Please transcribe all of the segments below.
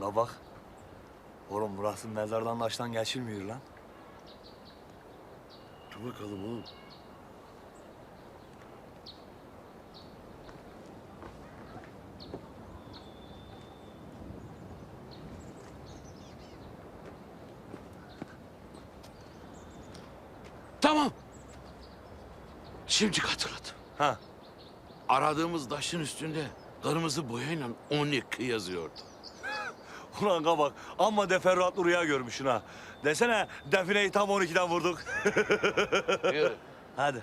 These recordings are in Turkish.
Kanka bak. Oğlum burası mezardan taştan geçilmiyor lan. Dur bakalım oğlum. Tamam. Şimdi hatırladım. Ha. Aradığımız taşın üstünde kırmızı boyayla 12 yazıyordu. Ulan kabak amma deferruatlı rüya görmüşsün ha. Desene defineyi tam 12'den vurduk. Yürü. Hadi.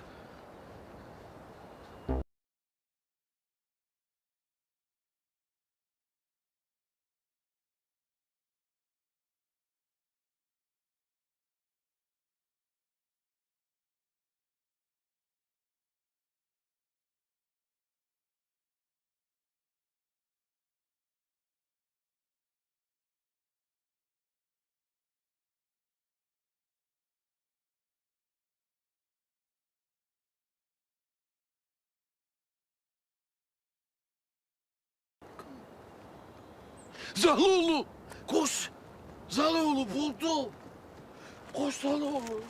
Zaloğlu koş. Zaloğlu buldu. Koş Zaloğlu.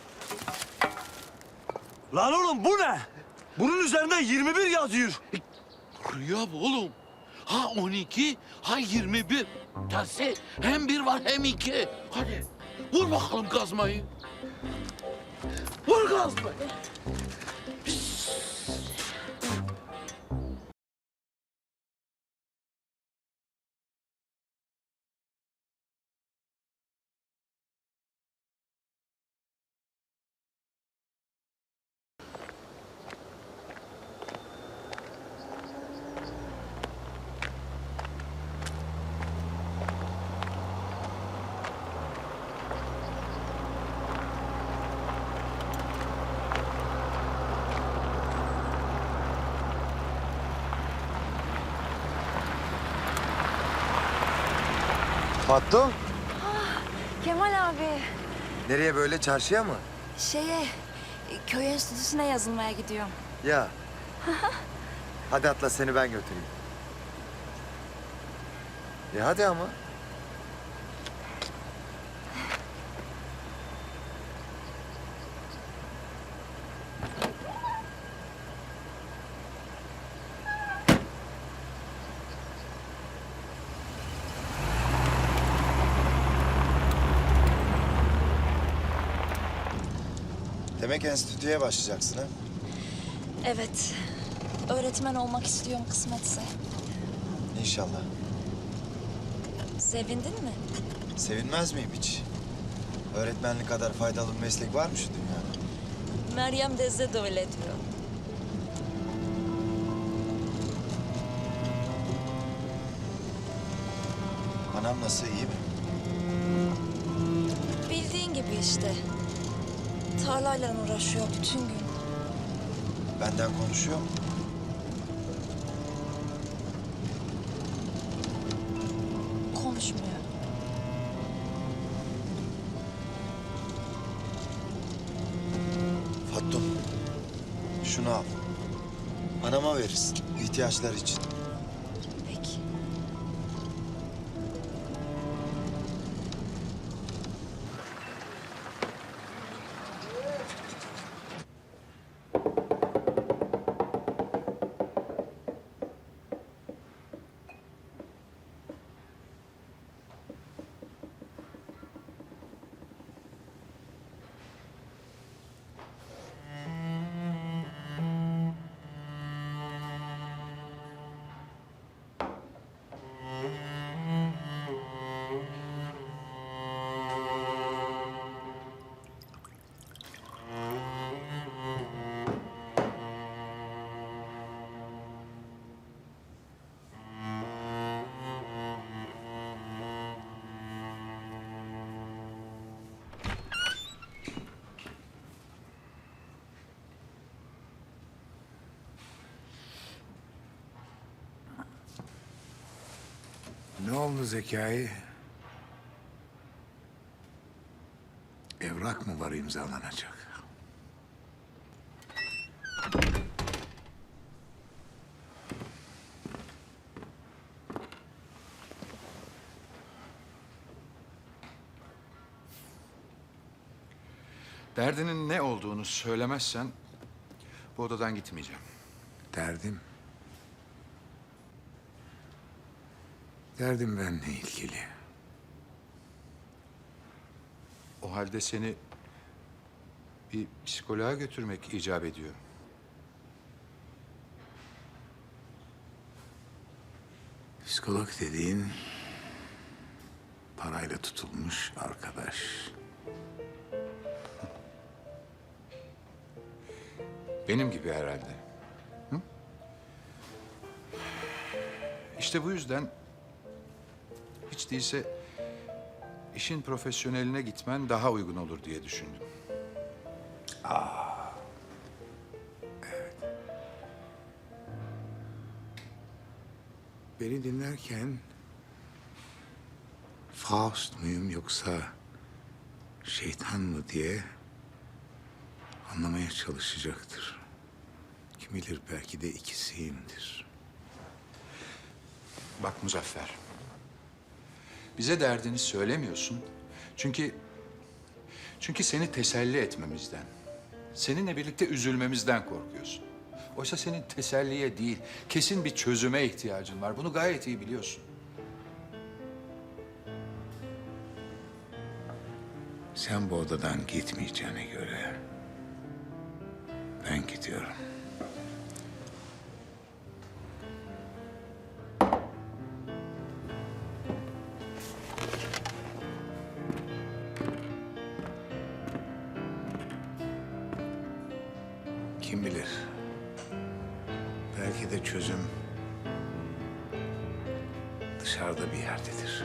Lan oğlum bu ne? Bunun üzerinde 21 yazıyor. Rüya bu oğlum. Ha 12, ha 21. Tersi hem bir var hem iki. Hadi vur bakalım kazmayı. Vur kazmayı. Fatto, Kemal abi, nereye böyle çarşıya mı? şeye, köy enstitüsüne yazılmaya gidiyorum. Ya. hadi atla seni ben götüreyim. E hadi ama. Demek enstitüye başlayacaksın ha? Evet, öğretmen olmak istiyorum kısmetse. İnşallah. Sevindin mi? Sevinmez miyim hiç? Öğretmenlik kadar faydalı bir meslek var mı şu dünyada? Meryem Deze de öyle diyor. Anam nasıl iyi mi? Bildiğin gibi işte. Tarlayla uğraşıyor bütün gün. Benden konuşuyor mu? Konuşmuyor. Fattum, şunu al. Anama verirsin, ihtiyaçlar için. Ne oldu Zekai? Evrak mı var imzalanacak? Derdinin ne olduğunu söylemezsen bu odadan gitmeyeceğim. Derdim Derdim benimle ilgili. O halde seni bir psikoloğa götürmek icap ediyor. Psikolog dediğin... parayla tutulmuş arkadaş. Benim gibi herhalde. Hı? İşte bu yüzden hiç değilse işin profesyoneline gitmen daha uygun olur diye düşündüm. Beni dinlerken... Faust muyum yoksa şeytan mı diye anlamaya çalışacaktır. Kim bilir belki de ikisiyimdir. Bak Muzaffer. Bize derdini söylemiyorsun. Çünkü çünkü seni teselli etmemizden, seninle birlikte üzülmemizden korkuyorsun. Oysa senin teselliye değil, kesin bir çözüme ihtiyacın var. Bunu gayet iyi biliyorsun. Sen bu odadan gitmeyeceğine göre ben gidiyorum. Kim bilir? Belki de çözüm dışarıda bir yerdedir.